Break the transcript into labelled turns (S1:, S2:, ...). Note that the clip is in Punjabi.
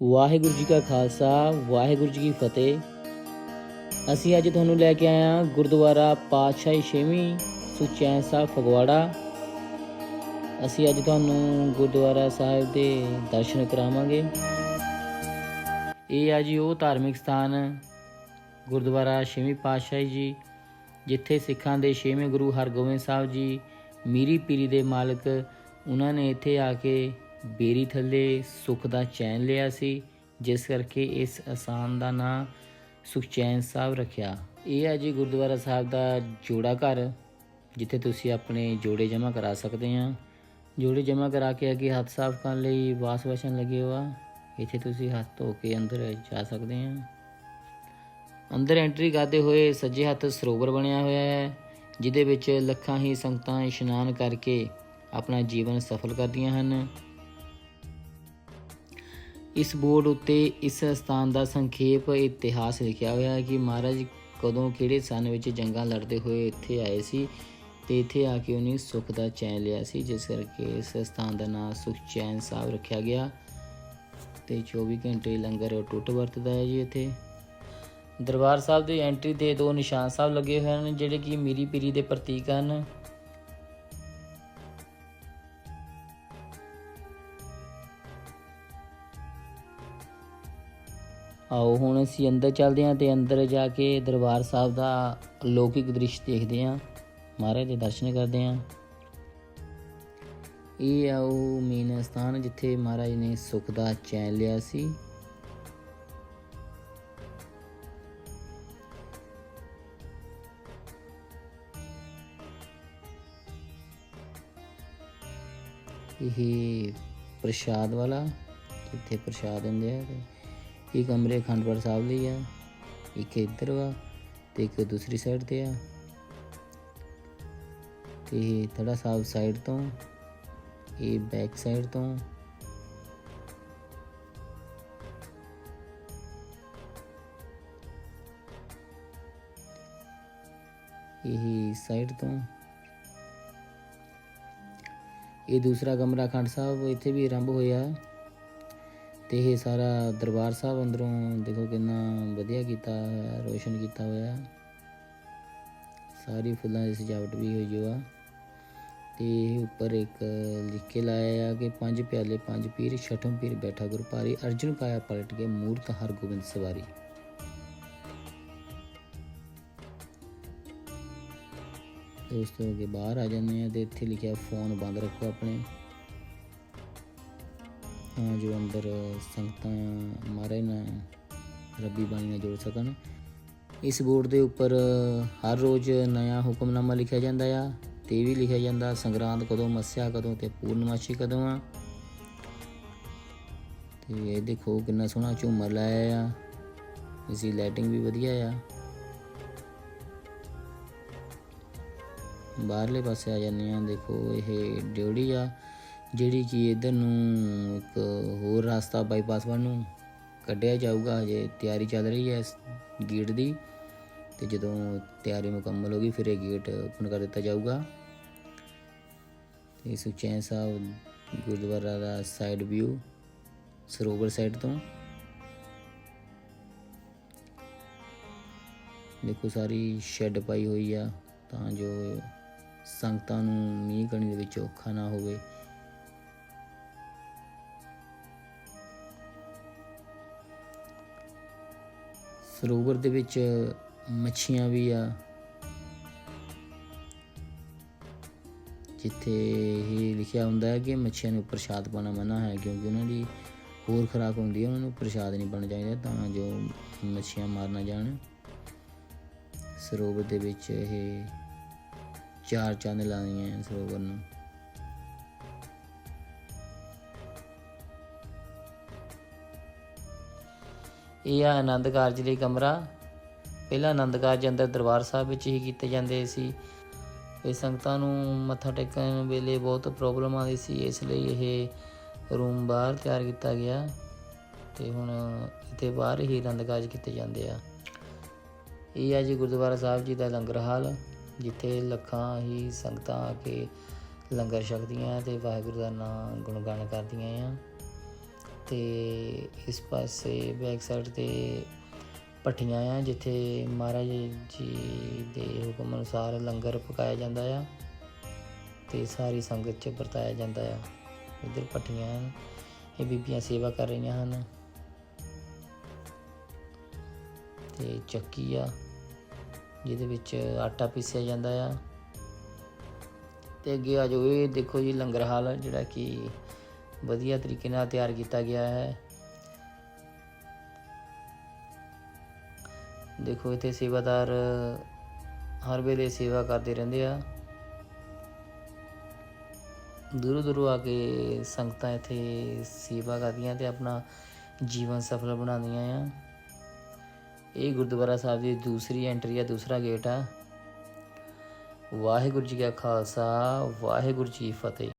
S1: ਵਾਹਿਗੁਰੂ ਜੀ ਕਾ ਖਾਲਸਾ, ਵਾਹਿਗੁਰੂ ਜੀ ਕੀ ਫਤਿਹ। ਅਸੀਂ ਅੱਜ ਤੁਹਾਨੂੰ ਲੈ ਕੇ ਆਏ ਹਾਂ ਗੁਰਦੁਆਰਾ ਪਾਤਸ਼ਾਹੀ ਛੇਵੀਂ ਸੁਚੈਨ ਸਾਹਿਬ ਫਗਵਾੜਾ। ਅਸੀਂ ਅੱਜ ਤੁਹਾਨੂੰ ਗੁਰਦੁਆਰਾ ਸਾਹਿਬ ਦੇ ਦਰਸ਼ਨ ਕਰਾਵਾਂਗੇ। ਇਹ ਆ ਜੀ ਉਹ ਧਾਰਮਿਕ ਸਥਾਨ, ਗੁਰਦੁਆਰਾ ਛੇਵੀਂ ਪਾਤਸ਼ਾਹੀ ਜੀ, ਜਿੱਥੇ ਸਿੱਖਾਂ ਦੇ ਛੇਵੇਂ ਗੁਰੂ ਹਰਗੋਬਿੰਦ ਸਾਹਿਬ ਜੀ, ਮੀਰੀ ਪੀਰੀ ਦੇ ਮਾਲਕ, ਉਹਨਾਂ ਨੇ ਇੱਥੇ ਆ ਕੇ ਬੇਰੀ ਥੱਲੇ ਸੁਖ ਦਾ ਚੈਨ ਲਿਆ ਸੀ, ਜਿਸ ਕਰਕੇ ਇਸ ਅਸਾਨ ਦਾ ਨਾਂ ਸੁਖਚੈਨ ਸਾਹਿਬ ਰੱਖਿਆ। ਇਹ ਹੈ ਜੀ ਗੁਰਦੁਆਰਾ ਸਾਹਿਬ ਦਾ ਜੋੜਾ ਘਰ, ਜਿੱਥੇ ਤੁਸੀਂ ਆਪਣੇ ਜੋੜੇ ਜਮ੍ਹਾਂ ਕਰਾ ਸਕਦੇ ਆ। ਜੋੜੇ ਜਮ੍ਹਾਂ ਕਰਾ ਕੇ ਅੱਗੇ ਹੱਥ ਸਾਫ਼ ਕਰਨ ਲਈ ਵਾਸ ਵਸ਼ਨ ਲੱਗੇ ਹੋਆ। ਇੱਥੇ ਤੁਸੀਂ ਹੱਥ ਧੋ ਕੇ ਅੰਦਰ ਜਾ ਸਕਦੇ ਆ। ਅੰਦਰ ਐਂਟਰੀ ਕਰਦੇ ਹੋਏ ਸੱਜੇ ਹੱਥ ਸਰੋਵਰ ਬਣਿਆ ਹੋਇਆ ਹੈ, ਜਿਹਦੇ ਵਿੱਚ ਲੱਖਾਂ ਹੀ ਸੰਗਤਾਂ ਇਸ਼ਨਾਨ ਕਰਕੇ ਆਪਣਾ ਜੀਵਨ ਸਫਲ ਕਰਦੀਆਂ ਹਨ। ਇਸ ਬੋਰਡ ਉੱਤੇ ਇਸ ਸਥਾਨ ਦਾ ਸੰਖੇਪ ਇਤਿਹਾਸ ਲਿਖਿਆ ਹੋਇਆ ਹੈ ਕਿ ਮਹਾਰਾਜ ਕਦੋਂ ਕਿਹੜੇ ਸਨ ਵਿੱਚ ਜੰਗਾਂ ਲੜਦੇ ਹੋਏ ਇੱਥੇ ਆਏ ਸੀ ਤੇ ਇੱਥੇ ਆ ਕੇ ਉਹਨੇ ਸੁਖ ਦਾ ਚੈਨ ਲਿਆ ਸੀ, ਜਿਸ ਕਰਕੇ ਇਸ ਸਥਾਨ ਦਾ ਨਾਮ ਸੁਖਚੈਨ ਸਾਹਿਬ ਰੱਖਿਆ ਗਿਆ। ਤੇ 24 ਘੰਟੇ ਲੰਗਰ ਟੁੱਟ ਵਰਤਦਾ ਹੈ ਜੀ ਇੱਥੇ। ਦਰਬਾਰ ਸਾਹਿਬ ਦੀ ਐਂਟਰੀ ਤੇ ਦੋ ਨਿਸ਼ਾਨ ਸਾਹਿਬ ਲੱਗੇ ਹੋਏ ਹਨ, ਜਿਹੜੇ ਕਿ ਮੀਰੀ ਪੀਰੀ ਦੇ ਪ੍ਰਤੀਕ ਹਨ। ਆਓ ਹੁਣ ਅਸੀਂ ਅੰਦਰ ਚੱਲਦੇ ਹਾਂ ਤੇ ਅੰਦਰ ਜਾ ਕੇ ਦਰਬਾਰ ਸਾਹਿਬ ਦਾ ਅਲੌਕਿਕ ਦ੍ਰਿਸ਼ ਦੇਖਦੇ ਹਾਂ। ਮਹਾਰਾਜ ਦੇ ਦਰਸ਼ਨ ਕਰਦੇ ਹਾਂ। ਇਹ ਆ ਉਹ ਮੇਨ ਸਥਾਨ ਜਿੱਥੇ ਮਹਾਰਾਜ ਨੇ ਸੁਖ ਦਾ ਚੈਨ ਲਿਆ ਸੀ। ਇਹ ਪ੍ਰਸ਼ਾਦ ਵਾਲਾ, ਜਿੱਥੇ ਪ੍ਰਸ਼ਾਦ ਦਿੰਦੇ ਆ ਇਹ ਕਮਰੇ ਅਖੰਡ ਸਾਹਿਬ ਲਈ ਆ, ਇੱਕ ਇੱਧਰ ਵਾ ਤੇ ਇੱਕ ਦੂਸਰੀ ਸਾਈਡ ਤੇ ਆ। ਤੇ ਇਹ ਥੜਾ ਸਾਹਿਬ ਸਾਈਡ ਤੋਂ, ਇਹ ਬੈਕ ਸਾਈਡ ਤੋਂ। ਇਹ ਸਾਈਡ ਤੋਂ। ਇਹ ਦੂਸਰਾ ਕਮਰਾ ਅਖੰਡ ਸਾਹਿਬ ਇੱਥੇ ਵੀ ਆਰੰਭ ਹੋਇਆ। ਤੇ ਇਹ ਸਾਰਾ ਦਰਬਾਰ ਸਾਹਿਬ ਅੰਦਰੋਂ ਦੇਖੋ ਕਿੰਨਾ ਵਧੀਆ ਕੀਤਾ ਹੋਇਆ, ਰੋਸ਼ਨ ਕੀਤਾ ਹੋਇਆ। ਸਾਰੀ ਫੁੱਲਾਂ ਦੀ ਸਜਾਵਟ ਵੀ ਹੋਈ ਜੋ ਆ। ਤੇ ਇਹ ਉੱਪਰ ਇੱਕ ਲਿਖ ਕੇ ਲਾਇਆ ਆ ਕਿ ਪੰਜ ਪਿਆਲੇ, ਪੰਜ ਪੀਰ, ਛਠਮ ਪੀਰ ਬੈਠਾ ਗੁਰ ਭਾਰੀ ਅਰਜੁਨ ਕਾਇਆ ਪਲਟ ਕੇ ਮੂਰਤ ਹਰ ਗੋਬਿੰਦ ਸਵਾਰੀ ਦੋਸਤੋ ਅੱਗੇ ਬਾਹਰ ਆ ਜਾਂਦੇ ਆ ਤੇ ਇੱਥੇ ਲਿਖਿਆ, ਫੋਨ ਬੰਦ ਰੱਖੋ ਆਪਣੇ। ਜੋ ਅੰਦਰ ਸੰਗਤਾਂ ਮਾਰੇ ਨਾ ਰੱਬੀ ਬਾਣੀ ਨਾਲ ਜੁੜ ਸਕਣ। ਇਸ ਬੋਰਡ ਦੇ ਉੱਪਰ ਹਰ ਰੋਜ਼ ਨਵਾਂ ਹੁਕਮਨਾਮਾ ਲਿਖਿਆ ਜਾਂਦਾ ਆ ਤੇ ਵੀ ਲਿਖਿਆ ਜਾਂਦਾ, ਸੰਗਰਾਂਦ ਕਦੋਂ ਮੱਸਿਆ, ਕਦੋਂ ਤੇ ਪੂਰਨਮਾਸ਼ੀ ਕਦੋਂ ਆ। ਤੇ ਇਹ ਦੇਖੋ ਕਿੰਨਾ ਸੋਹਣਾ ਝੂਮਰ ਲਾਇਆ ਆ। ਇਸ ਦੀ ਲਾਈਟਿੰਗ ਵੀ ਵਧੀਆ ਆ। ਬਾਹਰਲੇ ਪਾਸੇ ਆ ਜਾਂਦੇ ਆ, ਦੇਖੋ ਇਹ ਡਿਊੜੀ ਆ। ਜਿਹੜੀ ਕਿ ਇਧਰ ਨੂੰ ਇੱਕ ਹੋਰ ਰਸਤਾ ਬਾਈਪਾਸ ਵੱਲ ਨੂੰ ਕੱਢਿਆ ਜਾਊਗਾ, ਹਜੇ ਤਿਆਰੀ ਚੱਲ ਰਹੀ ਹੈ ਇਸ ਗੇਟ ਦੀ। ਤੇ ਜਦੋਂ ਤਿਆਰੀ ਮੁਕੰਮਲ ਹੋ ਗਈ, ਫਿਰ ਇਹ ਗੇਟ ਓਪਨ ਕਰ ਦਿੱਤਾ ਜਾਊਗਾ। ਤੇ ਸੁਚੈਨ ਸਾਹਿਬ, ਗੁਰਦੁਆਰਾ ਦਾ ਸਾਈਡ ਵਿਊ ਸਰੋਵਰ ਸਾਈਡ ਤੋਂ। ਦੇਖੋ, ਸਾਰੀ ਸ਼ੈੱਡ ਪਾਈ ਹੋਈ ਆ, ਤਾਂ ਜੋ ਸੰਗਤਾਂ ਨੂੰ ਮੀਂਹ ਕਣੀ ਦੇ ਵਿੱਚ ਔਖਾ ਨਾ ਹੋਵੇ। ਸਰੋਵਰ ਦੇ ਵਿੱਚ ਮੱਛੀਆਂ ਵੀ ਆ। ਜਿੱਥੇ ਇਹ ਲਿਖਿਆ ਹੁੰਦਾ ਹੈ ਕਿ ਮੱਛੀਆਂ ਨੂੰ ਪ੍ਰਸ਼ਾਦ ਪਾਣਾ ਮਨਾ ਹੈ, ਕਿਉਂਕਿ ਉਹਨਾਂ ਦੀ ਹੋਰ ਖੁਰਾਕ ਹੁੰਦੀ ਹੈ, ਉਹਨਾਂ ਨੂੰ ਪ੍ਰਸ਼ਾਦ ਨਹੀਂ ਪਾਣਾ ਚਾਹੀਦਾ, ਤਾਂ ਜੋ ਮੱਛੀਆਂ ਮਾਰ ਨਾ ਜਾਣ। ਸਰੋਵਰ ਦੇ ਵਿੱਚ ਇਹ ਚਾਰ ਚੰਦ ਲਾਉਂਦੀਆਂ ਸਰੋਵਰ ਨੂੰ। ਇਹ ਆ ਆਨੰਦ ਕਾਰਜ ਲਈ ਕਮਰਾ। ਪਹਿਲਾਂ ਆਨੰਦ ਕਾਰਜ ਅੰਦਰ ਦਰਬਾਰ ਸਾਹਿਬ ਵਿੱਚ ਹੀ ਕੀਤੇ ਜਾਂਦੇ ਸੀ। ਇਹ ਸੰਗਤਾਂ ਨੂੰ ਮੱਥਾ ਟੇਕਣ ਵੇਲੇ ਬਹੁਤ ਪ੍ਰੋਬਲਮ ਆਉਂਦੀ ਸੀ। ਇਸ ਲਈ ਇਹ ਰੂਮ ਬਾਹਰ ਤਿਆਰ ਕੀਤਾ ਗਿਆ ਤੇ ਹੁਣ ਇੱਥੇ ਬਾਹਰ ਹੀ ਆਨੰਦ ਕਾਰਜ ਕੀਤੇ ਜਾਂਦੇ ਆ। ਇਹ ਆ ਜੀ ਗੁਰਦੁਆਰਾ ਸਾਹਿਬ ਜੀ ਦਾ ਲੰਗਰ ਹਾਲ, ਜਿੱਥੇ ਲੱਖਾਂ ਹੀ ਸੰਗਤਾਂ ਆ ਕੇ ਲੰਗਰ ਛਕਦੀਆਂ ਤੇ ਵਾਹਿਗੁਰੂ ਦਾ ਨਾਮ ਗੁਣਗਾਨ ਕਰਦੀਆਂ ਆ। ਤੇ ਇਸ ਪਾਸੇ ਬੈਕ ਸਾਈਡ ਤੇ ਭੱਠੀਆਂ ਆ, ਜਿੱਥੇ ਮਹਾਰਾਜ ਜੀ ਦੇ ਹੁਕਮ ਅਨੁਸਾਰ ਲੰਗਰ ਪਕਾਇਆ ਜਾਂਦਾ ਆ ਤੇ ਸਾਰੀ ਸੰਗਤ ਚ ਵਰਤਾਇਆ ਜਾਂਦਾ ਆ। ਇੱਧਰ ਭੱਠੀਆਂ ਹਨ ਇਹ ਬੀਬੀਆਂ ਸੇਵਾ ਕਰ ਰਹੀਆਂ ਹਨ। ਤੇ ਚੱਕੀ ਆ, ਜਿਹਦੇ ਵਿੱਚ ਆਟਾ ਪੀਸਿਆ ਜਾਂਦਾ ਆ। ਤੇ ਅੱਗੇ ਆ ਜਾਓ, ਇਹ ਦੇਖੋ ਜੀ ਲੰਗਰ ਹਾਲ ਜਿਹੜਾ ਕਿ ਵਧੀਆ ਤਰੀਕੇ ਨਾਲ ਤਿਆਰ ਕੀਤਾ ਗਿਆ ਹੈ। ਦੇਖੋ, ਇੱਥੇ ਸੇਵਾਦਾਰ ਹਰ ਵੇਲੇ ਸੇਵਾ ਕਰਦੇ ਰਹਿੰਦੇ ਆ। ਦੂਰੋਂ ਦੂਰੋਂ ਆ ਕੇ ਸੰਗਤਾਂ ਇੱਥੇ ਸੇਵਾ ਕਰਦੀਆਂ ਤੇ ਆਪਣਾ ਜੀਵਨ ਸਫਲ ਬਣਾਉਂਦੀਆਂ ਆ। ਇਹ ਗੁਰਦੁਆਰਾ ਸਾਹਿਬ ਦੀ ਦੂਸਰੀ ਐਂਟਰੀ ਆ, ਦੂਸਰਾ ਗੇਟ ਆ। ਵਾਹਿਗੁਰੂ ਜੀ ਕਾ ਖਾਲਸਾ, ਵਾਹਿਗੁਰੂ ਜੀ ਕੀ ਫਤਿਹ।